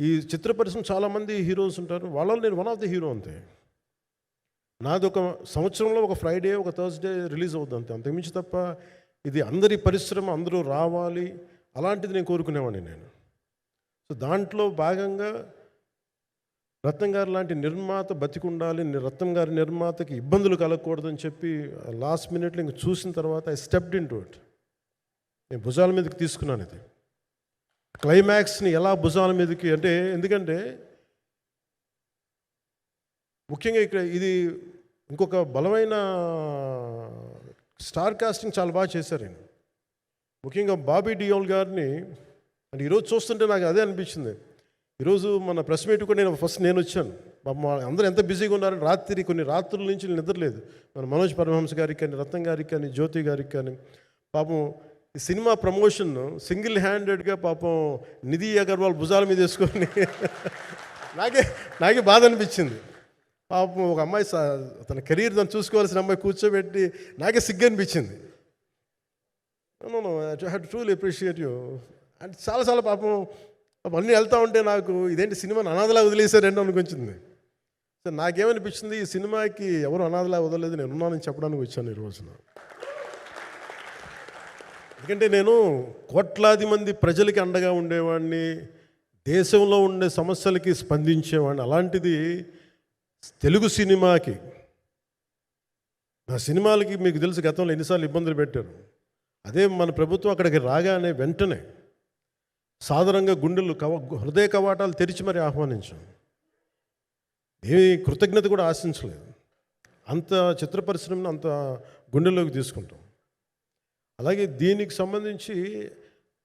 ఈ చిత్ర పరిశ్రమ చాలామంది హీరోస్ ఉంటారు. వాళ్ళలో నేను వన్ ఆఫ్ ది హీరో అంతే. నాది ఒక సంవత్సరంలో ఒక ఫ్రైడే ఒక థర్స్డే రిలీజ్ అవుద్ది అంతే. అంతకుమించి తప్ప ఇది అందరి పరిశ్రమ అందరూ రావాలి అలాంటిది నేను కోరుకునేవాడిని నేను. సో దాంట్లో భాగంగా రత్నం గారు లాంటి నిర్మాత బతికుండాలి రత్నం గారి నిర్మాతకి ఇబ్బందులు కలగకూడదని చెప్పి లాస్ట్ మినిట్లో ఇంక చూసిన తర్వాత I stepped into it నేను భుజాల మీదకి తీసుకున్నాను ఇది. క్లైమాక్స్ని ఎలా భుజాల మీదకి అంటే ఎందుకంటే ముఖ్యంగా ఇక్కడ ఇది ఇంకొక బలమైన స్టార్ కాస్టింగ్ చాలా బాగా చేశారు ఆయన ముఖ్యంగా బాబీ డియోల్ గారిని అంటే ఈరోజు చూస్తుంటే నాకు అదే అనిపించింది. ఈరోజు మన ప్రెస్ మీట్ కూడా నేను ఫస్ట్ నేను వచ్చాను. అందరూ ఎంత బిజీగా ఉన్నారని రాత్రి కొన్ని రాత్రుల నుంచి నేను నిద్రలేదు. మన మనోజ్ పరమహంస గారికి కానీ రత్నం గారికి కానీ జ్యోతి గారికి కానీ పాపం సినిమా ప్రమోషన్ సింగిల్ హ్యాండెడ్గా పాపం నిధి అగర్వాల్ భుజాల మీద వేసుకొని నాకే నాకే బాధ అనిపించింది. పాపం ఒక అమ్మాయి స- తన కెరీర్ తను చూసుకోవాల్సిన అమ్మాయి కూర్చోబెట్టి నాకే సిగ్గు అనిపించింది. హ్యాడ్ ట్రూలీ అప్రిషియేట్ యూ అంటే చాలా చాలా పాపం అన్నీ వెళ్తా ఉంటే నాకు ఇదేంటి సినిమాని అనాథలా వదిలేశారండి అనుకుంటుంది. సో నాకేమనిపించింది ఈ సినిమాకి ఎవరు అనాథలా వదలలేదు నేను ఉన్నానని చెప్పడానికి వచ్చాను ఈ రోజున. ఎందుకంటే నేను కోట్లాది మంది ప్రజలకి అండగా ఉండేవాడిని దేశంలో ఉండే సమస్యలకి స్పందించేవాడిని. అలాంటిది తెలుగు సినిమాకి నా సినిమాలకి మీకు తెలుసు గతంలో ఎన్నిసార్లు ఇబ్బందులు పెట్టారు. అదే మన ప్రభుత్వం అక్కడికి రాగానే వెంటనే సాధారణంగా గుండెలు కవ హృదయ కవాటాలు తెరిచి మరి ఆహ్వానించాం. ఏమీ కృతజ్ఞత కూడా ఆశించలేదు. అంత చిత్ర పరిశ్రమను అంత గుండెల్లోకి తీసుకుంటాం. అలాగే దీనికి సంబంధించి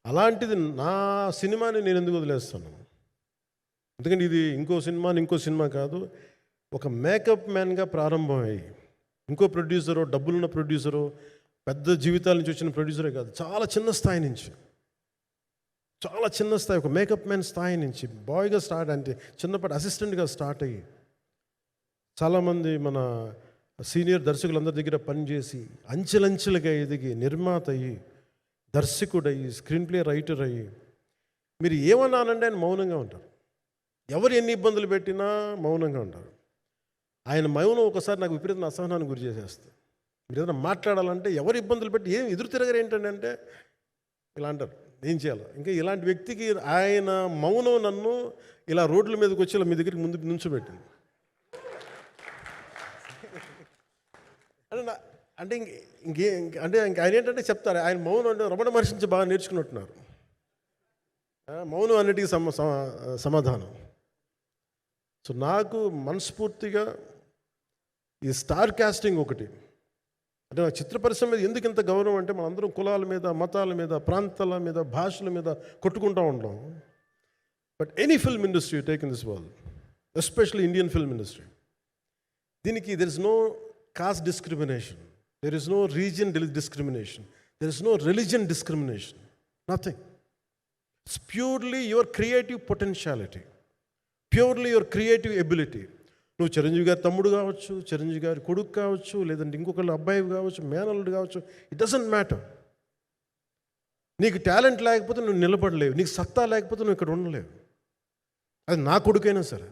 అలాంటిది నా సినిమాని నేను ఎందుకు వదిలేస్తాను? ఎందుకంటే ఇది ఇంకో సినిమా ఇంకో సినిమా కాదు. ఒక మేకప్ మ్యాన్గా ప్రారంభమయ్యి ఇంకో ప్రొడ్యూసరు డబ్బులున్న ప్రొడ్యూసరు పెద్ద జీవితాల నుంచి వచ్చిన ప్రొడ్యూసరే కాదు చాలా చిన్న స్థాయి నుంచి. చాలా చిన్న స్థాయి ఒక మేకప్ మ్యాన్ స్థాయి నుంచి బాయ్గా స్టార్ట్ అంటే చిన్నప్పటి అసిస్టెంట్గా స్టార్ట్ అయ్యి చాలామంది మన సీనియర్ దర్శకులందరి దగ్గర పనిచేసి అంచెలంచెలుగా ఎదిగి నిర్మాత అయ్యి దర్శకుడయ్యి స్క్రీన్ ప్లే రైటర్ అయ్యి మీరు ఏమన్నానండి ఆయన మౌనంగా ఉంటారు. ఎవరు ఎన్ని ఇబ్బందులు పెట్టినా మౌనంగా ఉంటారు. ఆయన మౌనం ఒకసారి నాకు విపరీత అసహనానికి గురి చేసేస్తుంది. మీరు ఏదైనా మాట్లాడాలంటే ఎవరు ఇబ్బందులు పెట్టి ఏం ఎదురు తిరగరు ఏంటంటే అంటే ఇలా అంటారు. ఏం చేయాలి? ఇంకా ఇలాంటి వ్యక్తికి ఆయన మౌనం నన్ను ఇలా రోడ్ల మీదకి వచ్చి ఇలా మీ దగ్గరికి ముందు నుంచోబెట్టింది. అంటే అంటే ఇంక ఇంకే అంటే ఇంక ఆయన ఏంటంటే చెప్తారు ఆయన మౌనం అంటే రమణ మహర్షి నుంచి బాగా నేర్చుకున్నట్టున్నారు. మౌనం అన్నిటికీ సమ సమాధానం. సో నాకు మనస్ఫూర్తిగా ఈ స్టార్ కాస్టింగ్ ఒకటి. అంటే నాకు చిత్ర పరిశ్రమ మీద ఎందుకు ఇంత గౌరవం అంటే మనందరం కులాల మీద మతాల మీద ప్రాంతాల మీద భాషల మీద కొట్టుకుంటూ ఉంటాం but any film industry take in this world especially Indian film industry దీనికి there is no caste discrimination there is no reason discrimination there is no religion discrimination nothing it's purely your creative potentiality purely your creative ability నువ్వు చిరంజీవి గారి తమ్ముడు కావచ్చు చిరంజీవి గారి కొడుకు కావచ్చు లేదంటే ఇంకొకళ్ళు అబ్బాయి కావచ్చు మేనల్లుడు కావచ్చు ఇట్ డజంట్ మ్యాటర్ నీకు టాలెంట్ లేకపోతే నువ్వు నిలబడలేవు. నీకు సత్తా లేకపోతే నువ్వు ఇక్కడ ఉండలేవు. అది నా కొడుకైనా సరే.